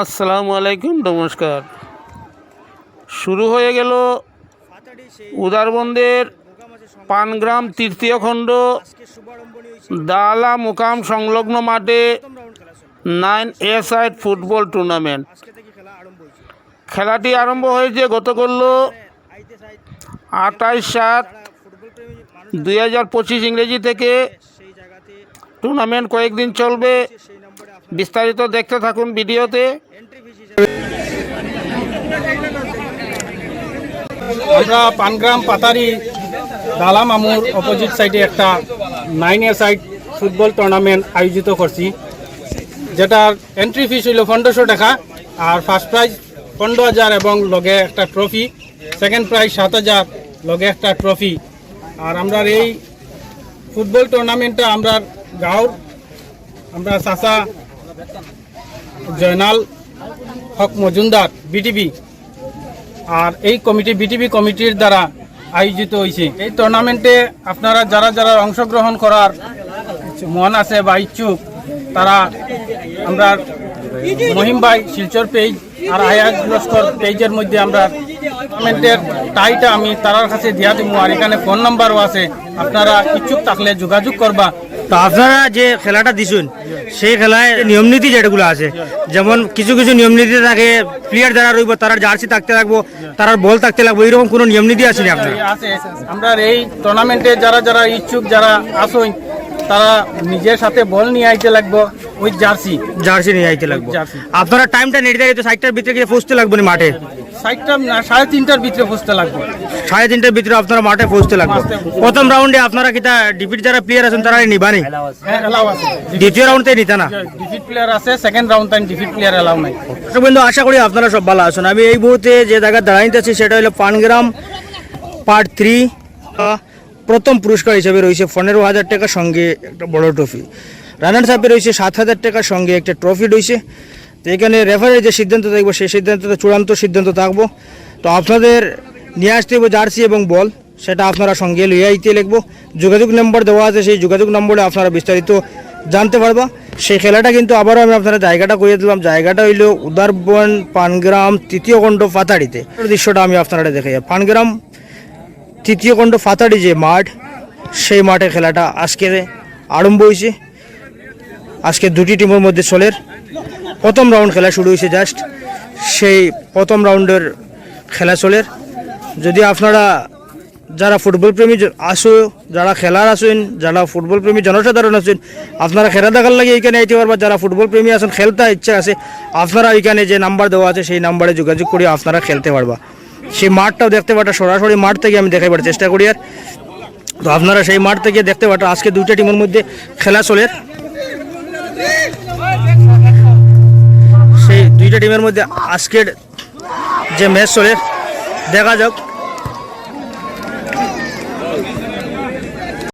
আসসালামু আলাইকুম, নমস্কার। শুরু হয়ে গেল উদারবন্দের পানগ্রাম তৃতীয় খণ্ড, দালা মুকাম সংলগ্ন মাঠে nine a side football tournament. খেলাটি আরম্ভ হয়েছে গত করল আঠাইশ সাত দুই হাজার পঁচিশ ইংরেজি থেকে। টুর্নামেন্ট কয়েকদিন চলবে। বিস্তারিত দেখতে থাকুন ভিডিওতে। আমরা পানগ্রাম পাতারি দালা মামুর অপোজিট সাইডে একটা nine a side football tournament আয়োজিত করছি। যেটার এন্ট্রি ফিস হইল পনেরোশো টাকা আর ফার্স্ট প্রাইজ পনেরো হাজার এবং লগে একটা ট্রফি সেকেন্ড প্রাইজ সাত হাজার, লগে একটা ট্রফি আর আমরা এই ফুটবল টুর্নামেন্টটা আমরা গাঁওর, আমরা চাচা জয়নাল হক মজুমদার বিটিভি আর এই কমিটি বিটিভি কমিটির দ্বারা আয়োজিত হয়েছে এই টুর্নামেন্টে আপনারা যারা যারা অংশগ্রহণ করার মন আছে বা ইচ্ছুক, তারা আমরা মহিম ভাই শিলচর পেজ আর আয়াজ লস্কর পেজের মধ্যে আমরা টুর্নামেন্টের টাইটা আমি তারার কাছে দিয়া দিব আর এখানে ফোন নাম্বারও আছে। আপনারা ইচ্ছুক থাকলে যোগাযোগ করবা। তো আপনারা যে খেলাটা দিছুন, সেই খেলায় নিয়ম নীতি যেগুলো আছে, যেমন কিছু কিছু নিয়ম নীতি থাকে প্লেয়ার যারা রইব, তারা জার্সি থাকতে লাগবো তারা বল থাকতে লাগবো, এরকম কোনো নিয়ম নীতি আছে না আপনার? আমরা এই টুর্নামেন্টে যারা যারা ইচ্ছুক, যারা আসুন, তারা নিজের সাথে বল নিয়ে আইতে লাগবো। ওই জার্সি। জার্সি নিয়ে আইতে লাগবো। আপনারা টাইমটা নির্ধারিত সাইডটার ভিতরে গিয়ে পৌঁছতে লাগবে না মাঠে? সাড়ে তিনটার ভিতরে পৌঁছতে লাগবে। সাড়ে তিনটার ভিতরে আপনারা মাঠে পৌঁছতে লাগবে। প্রথম রাউন্ডে আপনারা কিতা যারা প্লেয়ার আছেন তারা হ্যাঁ দ্বিতীয় রাউন্ডে নিতা না? ডিফিট প্লেয়ার আছে second round time defeat player allow নাই। তো বন্ধু আশা করি আপনারা সব ভালো আছেন। আমি এই মুহূর্তে যে জায়গায় দাঁড়াইতে আছি সেটা হলো পানগ্রাম পার্ট থ্রি প্রথম পুরস্কার হিসেবে রয়েছে। পনেরো হাজার টাকার সঙ্গে একটা বড় ট্রফি রানার সাহেবের রয়েছে সাত হাজার টাকার সঙ্গে একটা ট্রফি রয়েছে। তো এখানে রেফারের যে সিদ্ধান্ত থাকব সেই সিদ্ধান্তটা চূড়ান্ত সিদ্ধান্ত থাকব। তো আপনাদের নিয়ে আসতে হবে জার্সি এবং বল সেটা আপনারা সঙ্গে লইয়া আইতে লিখব। যোগাযোগ নম্বর দেওয়া আছে, সেই যোগাযোগ নম্বরে আপনারা বিস্তারিত জানতে পারবা। সেই খেলাটা কিন্তু আবারও আমি আপনারা জায়গাটা করিয়ে দিলাম। জায়গাটা হইল উদারবন পানগ্রাম তৃতীয় খণ্ড ফাতাড়িতে। দৃশ্যটা আমি আপনারা দেখে দেখাই। পানগ্রাম তৃতীয় খণ্ড ফাতাড়ি যে মাঠ, সেই মাঠে খেলাটা আজকে আরম্ভ হয়েছে আজকে দুটি টিমের মধ্যে চলের প্রথম রাউন্ড খেলা শুরু হয়েছে জাস্ট সেই প্রথম রাউন্ডের খেলা চলের যদি আপনারা যারা ফুটবল প্রেমী আসো যারা খেলার আসেন যারা ফুটবল প্রেমী জনসাধারণ আছেন, আপনারা খেলা দেখার লাগে এখানে আইতে পারবা। যারা ফুটবল প্রেমী আছেন, খেলতে ইচ্ছা আছে, আপনারা এখানে যে নাম্বার দেওয়া আছে, সেই নাম্বারে যোগাযোগ করে আপনারা খেলতে পারবা। সেই মাঠটাও দেখতে পাটা সরাসরি মাঠ থেকে আমি দেখাইবার চেষ্টা করি আর। তো আপনারা সেই মাঠ থেকে দেখতে পাটা আজকে দুইটা টিমের মধ্যে খেলা চলে সেই দুইটা টিমের মধ্যে আজকের যে ম্যাচ চলে দেখা যাক।